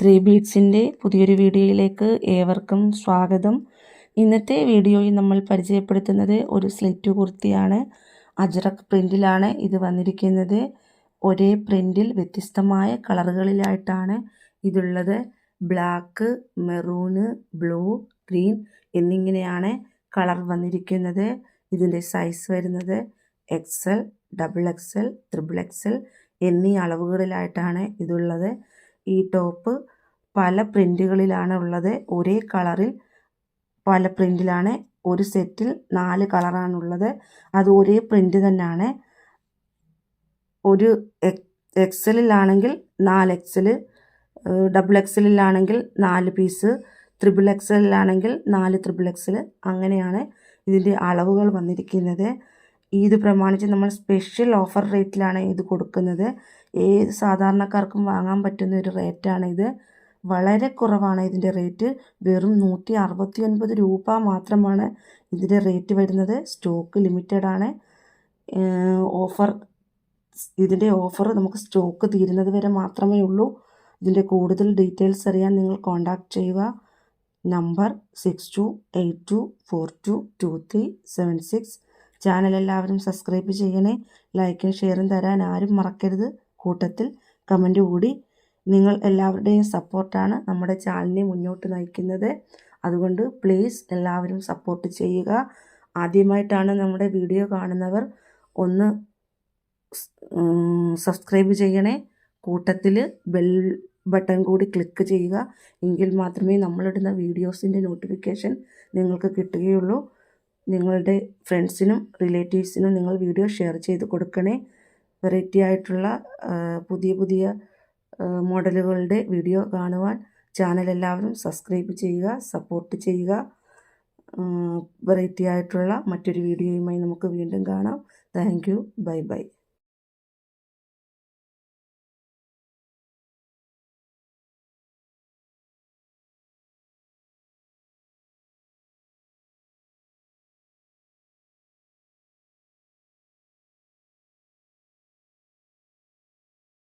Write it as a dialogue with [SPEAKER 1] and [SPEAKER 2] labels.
[SPEAKER 1] Three ബീഡ്സിന്റെ പുതിയൊരു വീഡിയോയിലേക്ക് ഏവർക്കും സ്വാഗതം. ഇന്നത്തെ വീഡിയോയിൽ നമ്മൾ പരിചയപ്പെടുത്തുന്നത് ഒരു സ്ലിറ്റ് കുർത്തിയാണ്. അജ്രക് പ്രിന്റിലാണ് ഇത് വന്നിരിക്കുന്നത്. ഒരേ പ്രിന്റിൽ വ്യത്യസ്തമായ കളറുകളിലായിട്ടാണ് ഇതുള്ളത്. ബ്ലാക്ക് മെറൂണ് ബ്ലൂ ഗ്രീൻ എന്നിങ്ങനെയാണ് കളർ വന്നിരിക്കുന്നത്. ഇതിന്റെ സൈസ് വരുന്നത് XL double XL triple XL എന്നീ അളവുകളിലായിട്ടാണ് ഇതുള്ളത്. ഈ ടോപ്പ് പല പ്രിന്റുകളിലാണ് ഉള്ളത്. ഒരേ കളറിൽ പല പ്രിന്റിലാണ് ഒരു സെറ്റിൽ നാല് കളറാണുള്ളത്. അത് ഒരേ പ്രിന്റ് തന്നെയാണ് ഒരു എക്സലിലാണെങ്കിൽ നാല് എക്സൽ ഡബിൾ എക്സലിലാണെങ്കിൽ നാല് പീസ് ത്രിബിൾ എക്സലിലാണെങ്കിൽ നാല് ത്രിബിൾ എക്സൽ അങ്ങനെയാണ് ഇതിന്റെ അളവുകൾ വന്നിരിക്കുന്നത്. ഈദ് പ്രമാണിച്ച് നമ്മൾ സ്പെഷ്യൽ ഓഫർ റേറ്റിലാണ് ഇത് കൊടുക്കുന്നത്. ഏത് സാധാരണക്കാർക്കും വാങ്ങാൻ പറ്റുന്ന ഒരു റേറ്റാണ് ഇത്. വളരെ കുറവാണ് ഇതിന്റെ റേറ്റ് വെറും നൂറ്റി അറുപത്തി ഒൻപത് രൂപ മാത്രമാണ് ഇതിന്റെ റേറ്റ് വരുന്നത്. സ്റ്റോക്ക് ലിമിറ്റഡ് ആണ്. ഓഫർ ഇതിന്റെ ഓഫർ നമുക്ക് സ്റ്റോക്ക് തീരുന്നത് വരെ മാത്രമേ ഉള്ളൂ. ഇതിന്റെ കൂടുതൽ ഡീറ്റെയിൽസ് അറിയാൻ നിങ്ങൾ കോൺടാക്റ്റ് ചെയ്യുക. Number six two eight two four two two three seven six channel എല്ലാവരും സബ്സ്ക്രൈബ് ചെയ്യണേ. ലൈക്കും ഷെയറും തരാൻ ആരും മറക്കരുത്. കൂട്ടത്തിൽ കമന്റ് കൂടി. നിങ്ങൾ എല്ലാവരുടെയും സപ്പോർട്ടാണ് നമ്മുടെ ചാനലിനെ മുന്നോട്ട് നയിക്കുന്നത്. അതുകൊണ്ട് പ്ലീസ് എല്ലാവരും സപ്പോർട്ട് ചെയ്യുക. ആദ്യമായിട്ടാണ് നമ്മുടെ വീഡിയോ കാണുന്നവർ ഒന്ന് സബ്സ്ക്രൈബ് ചെയ്യണേ. കൂട്ടത്തിൽ ബെൽ ബട്ടൺ കൂടി ക്ലിക്ക് ചെയ്യുക. എങ്കിൽ മാത്രമേ നമ്മളിടുന്ന വീഡിയോസിന്റെ നോട്ടിഫിക്കേഷൻ നിങ്ങൾക്ക് കിട്ടുകയുള്ളൂ. നിങ്ങളുടെ ഫ്രണ്ട്സിനും റിലേറ്റീവ്സിനും നിങ്ങൾ വീഡിയോ ഷെയർ ചെയ്ത് കൊടുക്കണേ. വെറൈറ്റി ആയിട്ടുള്ള പുതിയ പുതിയ മോഡലുകളുടെ വീഡിയോ കാണുവാൻ ചാനൽ എല്ലാവരും സബ്സ്ക്രൈബ് ചെയ്യുക സപ്പോർട്ട് ചെയ്യുക. വെറൈറ്റി ആയിട്ടുള്ള മറ്റൊരു വീഡിയോയുമായി നമുക്ക് വീണ്ടും കാണാം. Thank you. Bye bye.